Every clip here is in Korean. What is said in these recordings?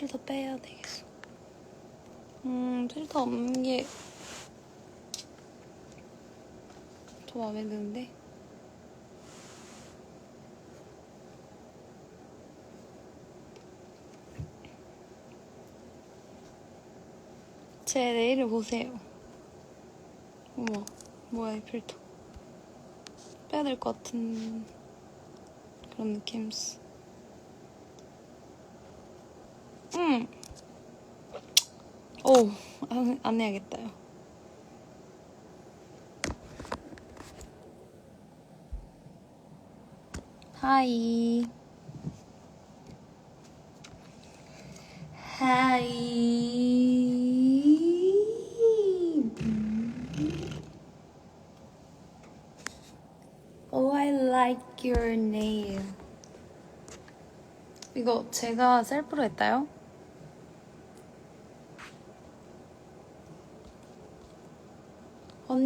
필터 빼야 되겠어. 음, 필터 없는 게 더 마음에 드는데? 제 내일을 보세요. 어머, 뭐야 이 필터. 빼야 될 것 같은 그런 느낌스. 음. 오, 안, 안 해야겠다요. 하이. 하이. Oh, I like your nail. 이거 제가 셀프로 했다요?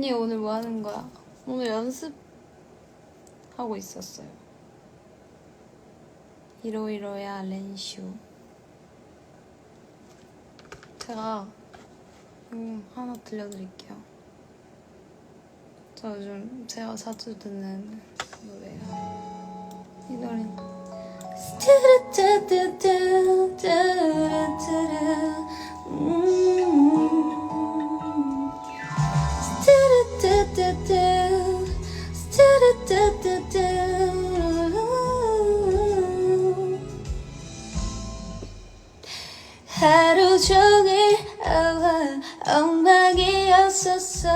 언니 오늘 뭐 하는 거야? 오늘 연습하고 있었어요. 이로이로야 렌슈. 제가 음, 하나 들려드릴게요. 저 요즘 제가 자주 듣는 노래야. 이 노래. 스트르트트트트르트르. 음. 하루 종일 어, 엉망이었었어.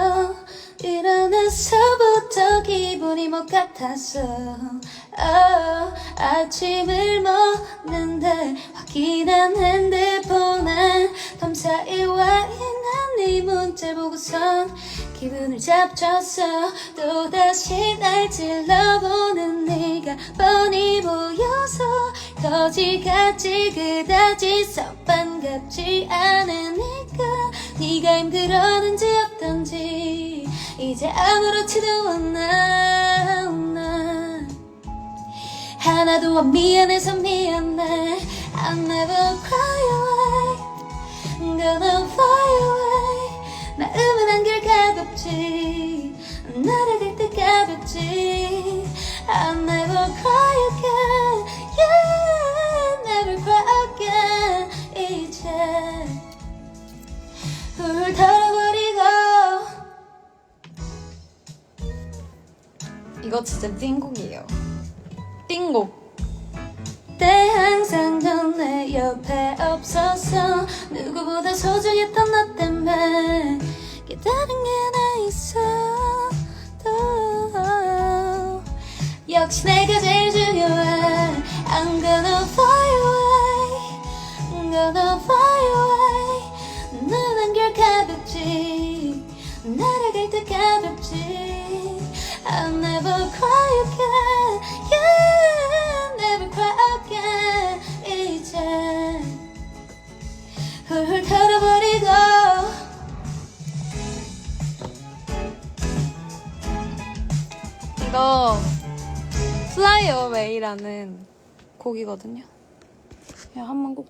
일어나서부터 기분이 못 같았어. 어, 아침을 먹는데 핸드 기분을 잡쳤어. 또다시 날 찔러보는 네가 뻔히 보여서 거지같이 그다지 썩 반갑지 않으니까 네가 힘들었는지 어떤지 이제 아무렇지도 않아 나. 하나도 안 미안해서 미안해. I'll never cry away gonna fly away 마음은 한결 가볍지. 날아갈 때 가볍지. I'll never cry again yeah never cry again 이제 훑어버리고. 이거 진짜 띵곡이에요. 띵곡. 때 항상 넌내 옆에 없었어 누구보다 소중했던 너 때문에 깨달은 게나 있어 또 역시 내가 제일 중요해. I'm gonna fly away. I'm gonna fly away. 눈 한결 가볍지. 날아갈 때 가볍지. I'll never cry again 이거 Fly Away라는 곡이거든요. 그냥 한번 꼭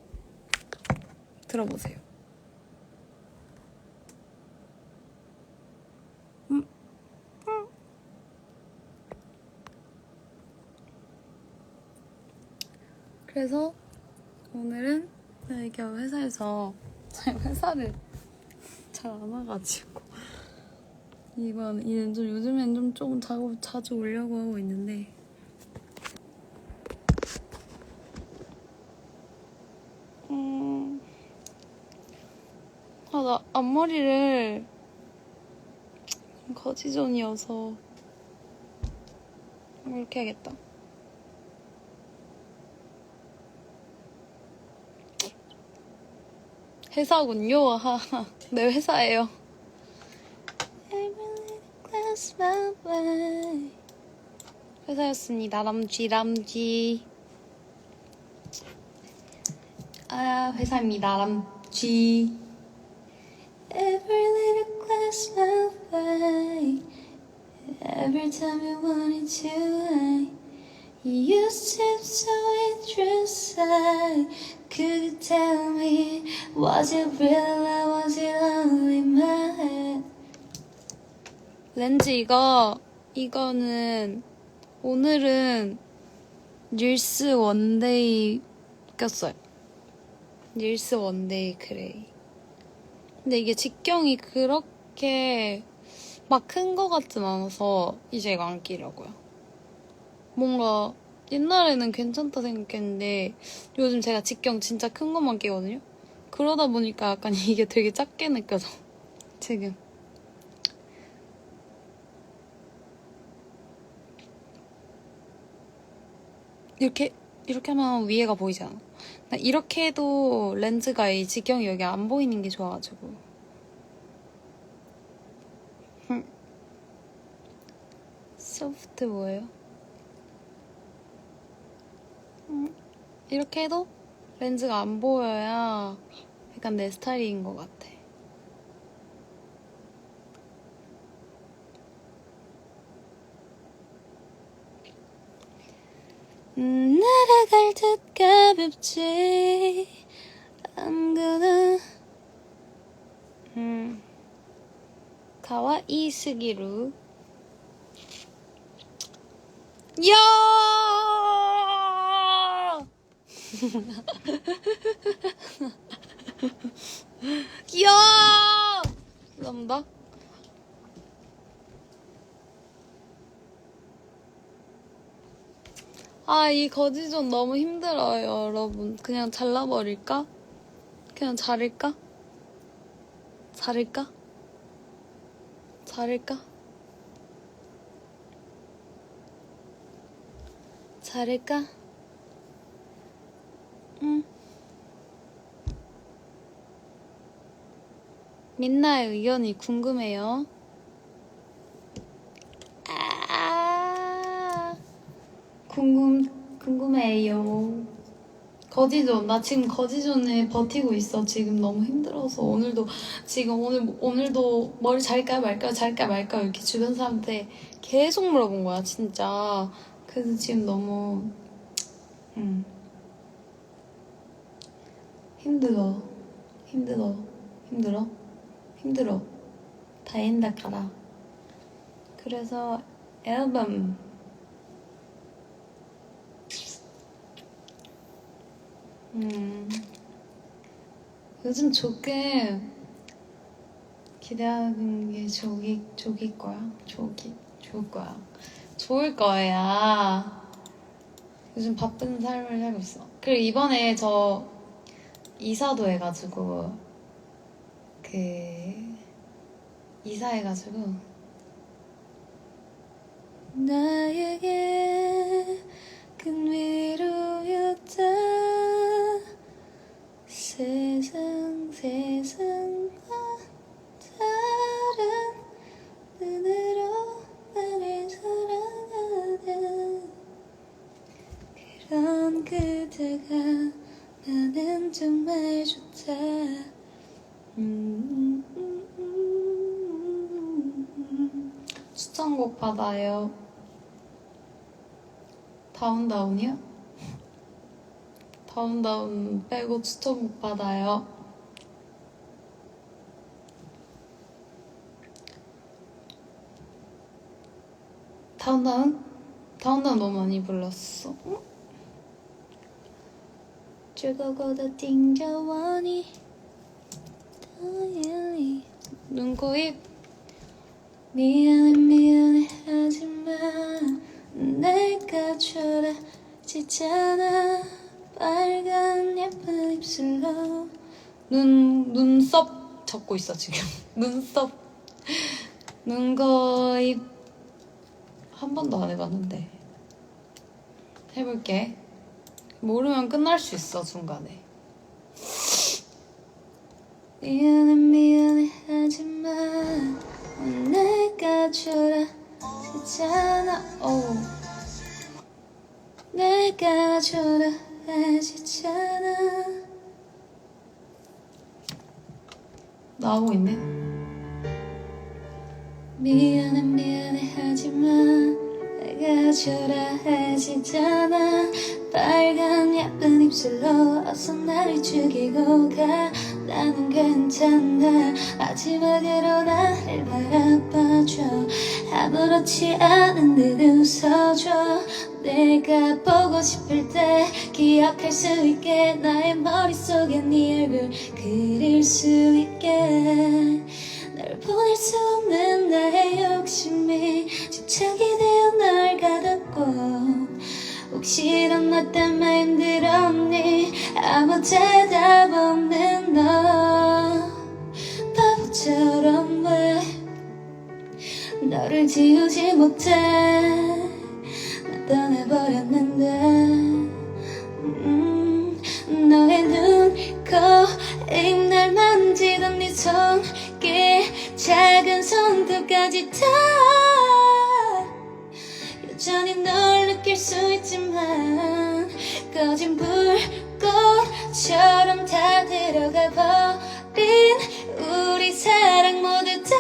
들어보세요. 그래서 오늘은 이게 회사에서 제가 회사를 잘 안 와가지고 이번 이는 좀 요즘엔 좀 조금 자주 자주 오려고 하고 있는데 음. 아, 나 앞머리를 거지존이어서 이렇게 해야겠다. 회사군요. 하하. 네, 회사예요. 회사였습니다. 람쥐, 람쥐. 아, 회사입니다. 람쥐. Every little glass my way. Every time you wanted to, I You seem so interested. Could you tell me, was it real or was it only my head? 렌즈 이거 이거는 오늘은 닐스 원데이 꼈어요. 닐스 원데이 그레이. 근데 이게 직경이 그렇게 막큰거 같진 않아서 이제 이거 안 끼려고요. 뭔가 옛날에는 괜찮다 생각했는데 요즘 제가 직경 진짜 큰 것만 끼거든요. 그러다 보니까 약간 이게 되게 작게 느껴져. 지금. 이렇게 이렇게 하면 위에가 보이잖아. 나 이렇게 해도 렌즈가 이 직경이 여기 안 보이는 게 좋아가지고. 흠. 소프트 뭐예요? 음, 이렇게 해도 렌즈가 안 보여야 약간 내 스타일인 것 같아. 음, 날아갈 듯 가볍지 I'm gonna 음, 가와이 스기루 야! 야! 감사합니다. 아, 이 거지존 너무 힘들어요, 여러분. 그냥 잘라버릴까? 그냥 자를까? 자를까? 자를까? 자를까? 응. 민나의 의견이 궁금해요. 아, 궁금해요. 거지존, 나 지금 거지존에 버티고 있어. 지금 너무 힘들어서. 오늘도, 지금 오늘, 오늘도 머리 잘까 말까, 잘까 말까, 이렇게 주변 사람한테 계속 물어본 거야, 진짜. 그래서 지금 너무, 음. 힘들어. 힘들어. 힘들어? 힘들어. 다행다 가라. 그래서 앨범 음. 요즘 조금 기대하는 게 조기 조기 거야? 조기 좋을 거야? 좋을 거야. 요즘 바쁜 삶을 살고 있어. 그리고 이번에 저 이사도 해가지고 그 이사해가지고 나에게 큰 위로였다 세상 세상과 다른 눈으로 나를 사랑하는 그런 그대가 나는 정말 좋다 음, 음, 음, 음. 추천곡 받아요. 다운다운이요? 다운다운 빼고 추천곡 받아요. 다운다운? 다운다운 너무 많이 불렀어. 응? 죽어고도 띵겨원이 당연히 눈코입 미안해 미안해 하지만 내가 초라지잖아 빨간 예쁜 입술로 눈 눈썹 적고 있어 지금. 눈썹. 눈코입. 한 번도 안 해봤는데. 해볼게. 모르면 끝날 수 있어 중간에. 미안해 미안해 하지만 내가 초라지잖아. 오. 내가 초라 해지잖아. 나오고 있네. 미안해 미안해 하지만 내가 초라해지잖아 빨간 예쁜 입술로 어서 나를 죽이고 가. 나는 괜찮아. 마지막으로 나를 바라봐줘. 아무렇지 않은 듯 웃어줘. 내가 보고 싶을 때 기억할 수 있게 나의 머릿속에 네 얼굴 그릴 수 있게. 널 보낼 수 없는 나의 욕심이 집착이 되어 널 가뒀고 혹시 넌 나 때문에 힘들었니? 아무 대답 없는 너. 바보처럼 왜 너를 지우지 못해? 나 떠나버렸는데. 음, 너의 눈, 코, 입, 날 만지던 네 손길 작은 손톱까지 다 여전히 널 느낄 수 있지만 꺼진 불꽃처럼 다 들어가 버린 우리 사랑 모두 다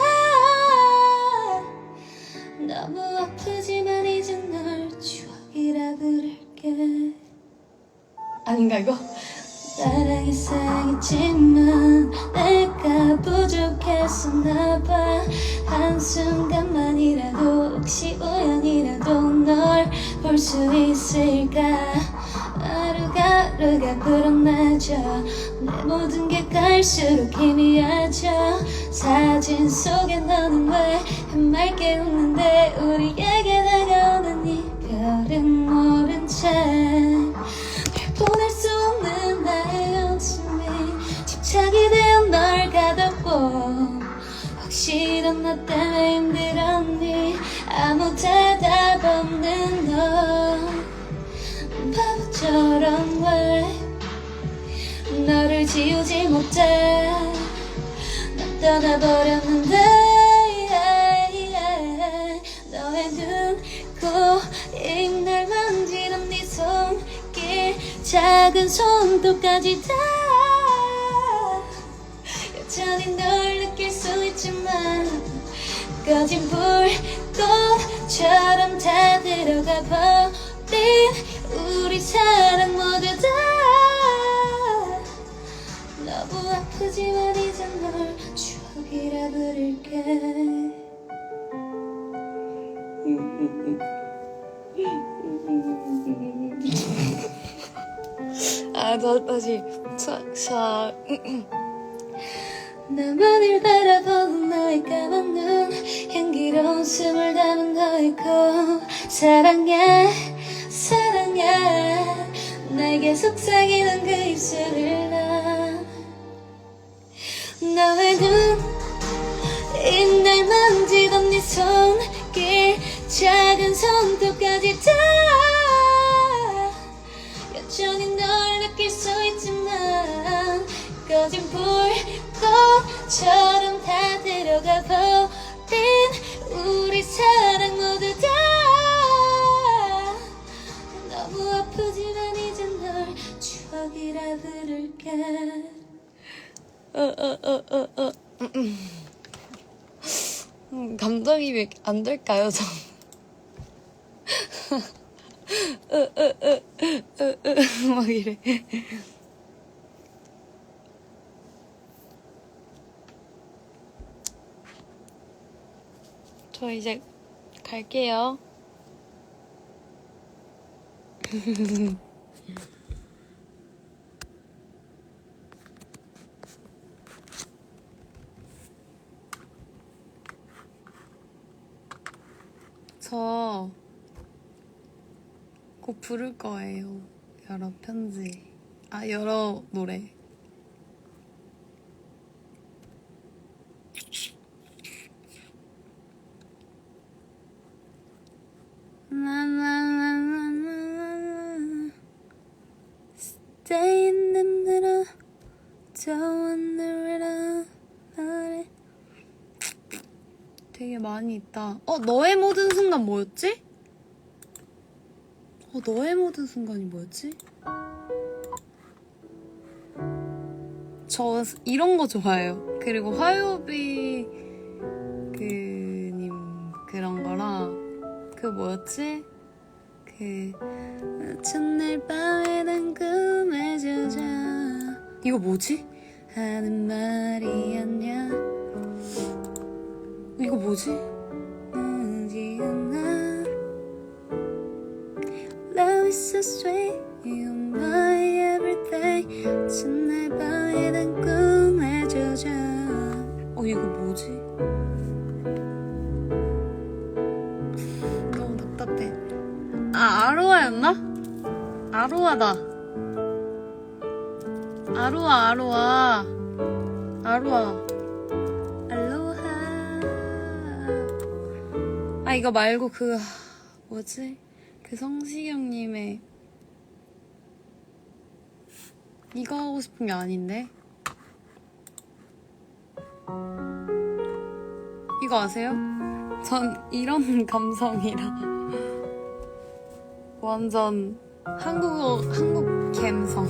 너무 아프지만 이제 널 추억이라 부를게 아닌가 이거? 사랑이 사랑했지만 수 있을까? 하루하루가 불어나져 내 모든 게 갈수록 희미해져 사진 속에 너는 왜 해맑게 웃는데 우리에게 다가오는 이별은 모른 채? 보낼 수 없는 나의 욕심이 집착이 되어 널 가뒀고 혹시 넌나 때문에 힘들었니? 아무 대답 없는 너 바보처럼 왜 너를 지우지 못해? 난 떠나버렸는데 너의 눈, 코, 입, 날 만지던 네 손길 작은 손톱까지 다 여전히 널 느낄 수 있지만 꺼진 불꽃 처럼 다 들어가 버린 우리 사랑 모두 다. 너무 아프지만 이제 널 추억이라 부를게. 아, 저 다시 자, 자. 나만을 바라보는 너의 까만 눈 향기로운 숨을 담은 너의 코 사랑해 사랑해. 나에게 속삭이는 그 입술을 나. 너의 눈, 입날 만지던 네 손길 작은 손톱까지 다. 여전히 널 느낄 수 있지만 꺼진 불꽃처럼 다 들어가 버 추억이라 부를게 어 어 어 어 어 음, 감정이입이 안 될까요, 저? 막 이래. 저 이제 갈게요. 저 곧 부를 거예요. 여러 편지. 아, 여러 노래. 나나나나나나 Stay in the middle Don't wonder it 너를 되게 많이 있다 어 너의 모든 순간 뭐였지? 어 너의 모든 순간이 뭐였지? 저 이런 거 좋아해요 그리고 화요비 그님 그런 거랑 그 뭐였지? 그 첫날 밤에 난 꿈에 젖어 이거 뭐지? 하는 말이 아니야 뭐지? 어 이거 뭐지? 너무 답답해. 아 아로하였나? 아로하다. 아로하 아로하. 아로하 아 이거 말고 그 뭐지? 그 성시경님의 이거 하고 싶은 게 아닌데 이거 아세요? 전 이런 감성이라 완전 한국어 한국 감성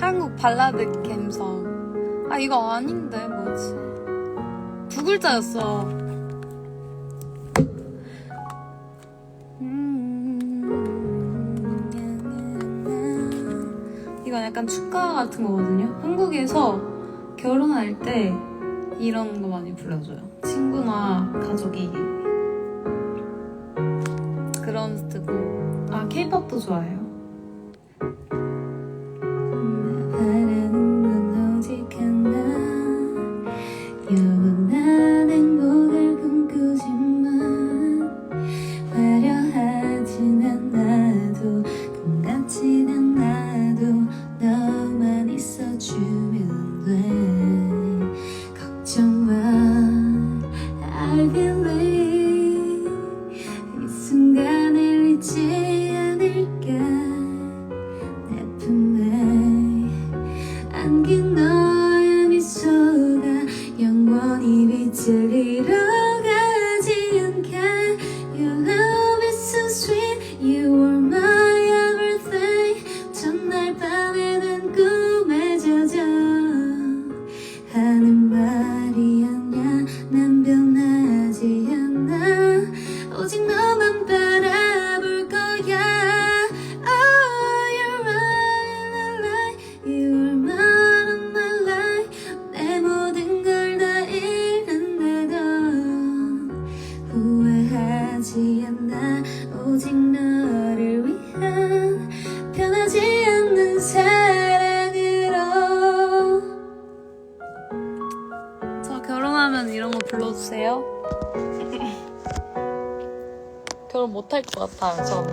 한국 발라드 감성 아 이거 아닌데 뭐지 두 글자였어 약간 축가 같은 거거든요. 한국에서 결혼할 때 이런 거 많이 불러줘요. 친구나 가족이. 그런 스트고 아 케이팝도 좋아해요 같아요, 저.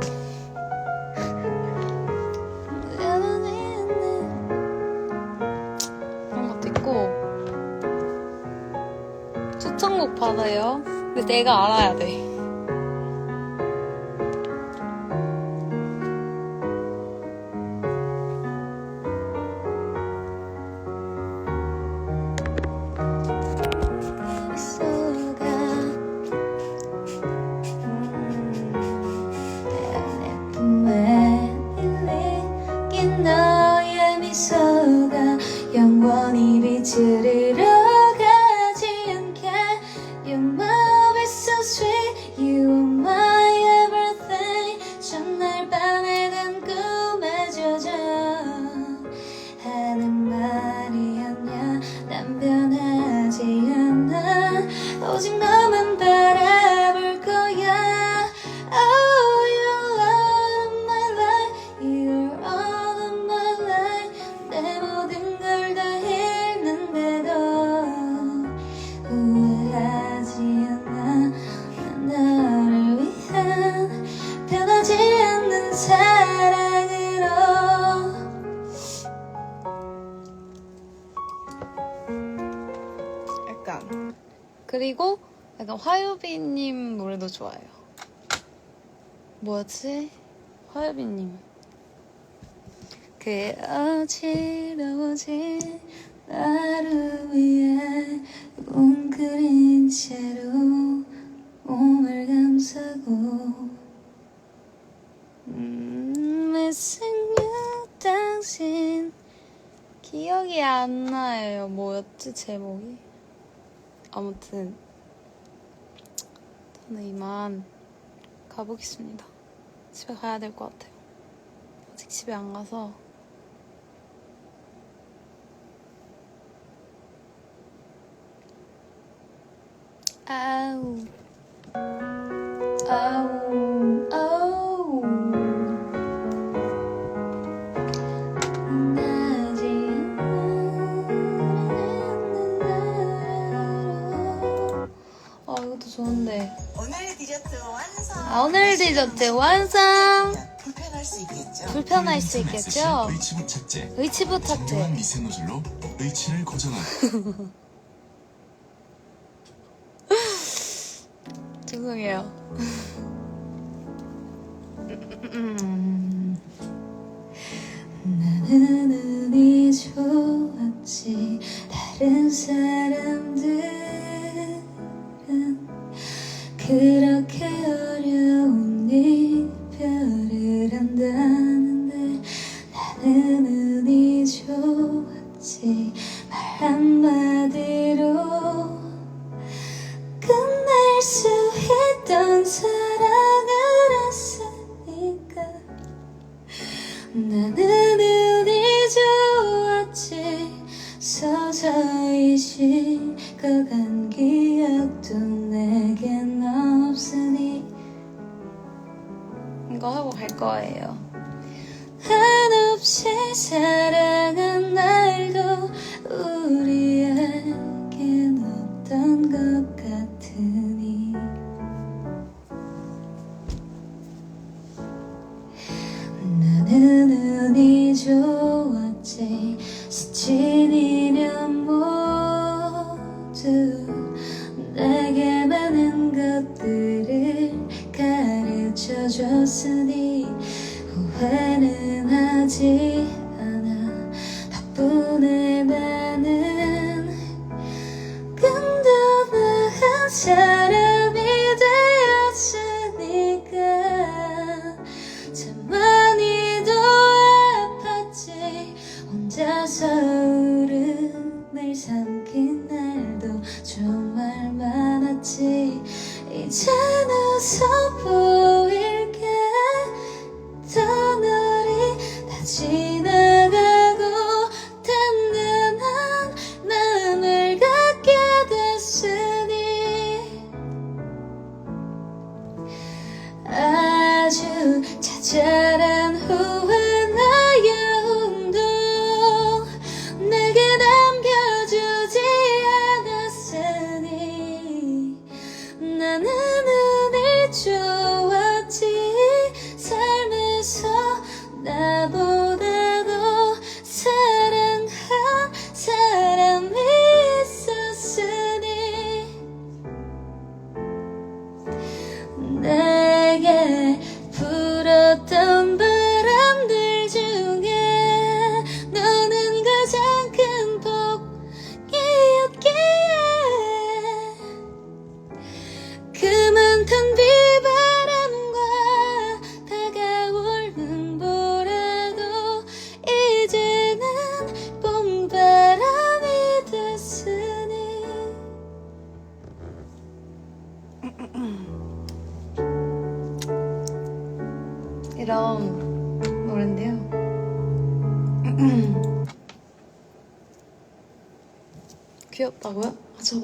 이런 것도 있고. 초청곡 받아요. 근데 내가 알아야 돼. 미소가 영원히 빛을 그리고 약간 화요비님 노래도 좋아요. 뭐였지? 화요비님. 그 어지러워진 나를 위해 웅크린 채로 몸을 감싸고 음, missing you 당신 기억이 안 나요. 뭐였지 제목이? 아무튼 저는 이만 가보겠습니다. 집에 가야 될 것 같아요. 아직 집에 안 가서. 아우. 아우. 디저트 완성. 아, 오늘 디저트 완성 불편할 수 있겠죠. 불편할 수 있겠죠 의치부 착제. 의치부 정교한 탁제 미세 노즐로 의치를 고정하고 죄송해요 나는 운이 좋았지 다른 사람들은 그렇게 운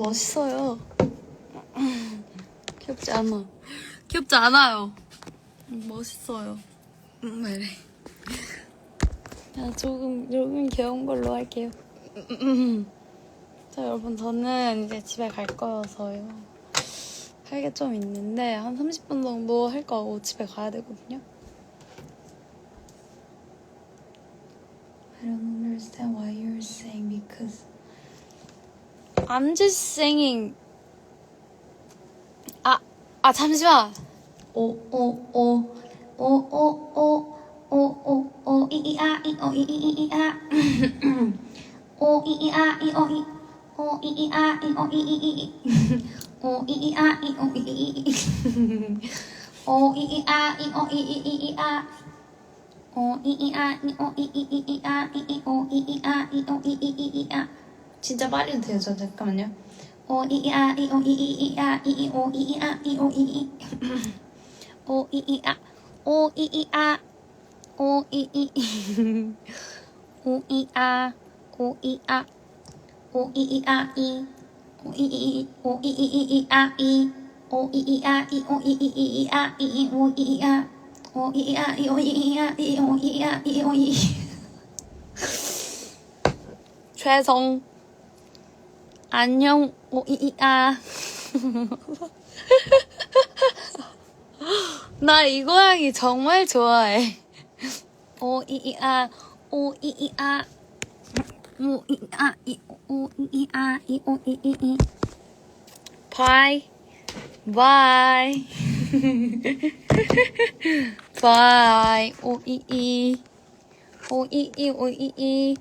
멋있어요. 귀엽지 않아. 귀엽지 않아요. 음, 멋있어요. 음, 왜 이래 야, 조금 조금 귀여운 걸로 할게요. 자 여러분 저는 이제 집에 갈 거여서요. 할 게 좀 있는데 한 30분 정도 할 거고 집에 가야 되거든요. I don't understand why you're saying because I'm just singing. 아, 아 잠시만. 진짜 빨 리 해도 돼요. 저 잠깐만요. 오 이이아 이오 이이이아 이이오 이이아 이오 이이 오이이아 오이이아 오이이 오이아 오이아 오이이아 이 오이이 오이이이아 이 오이이아 이 오이이이아 이 오이이아 오이이아 이 오이이아 이 오이이아 이 오이 최성 안녕 오이이아. 나 이 고양이 정말 좋아해. 오이이아. 오이이아. 오이이아 이 오이이아 이 오이이이. 바이. 바이. 바이. 오이이. 오이이 오이이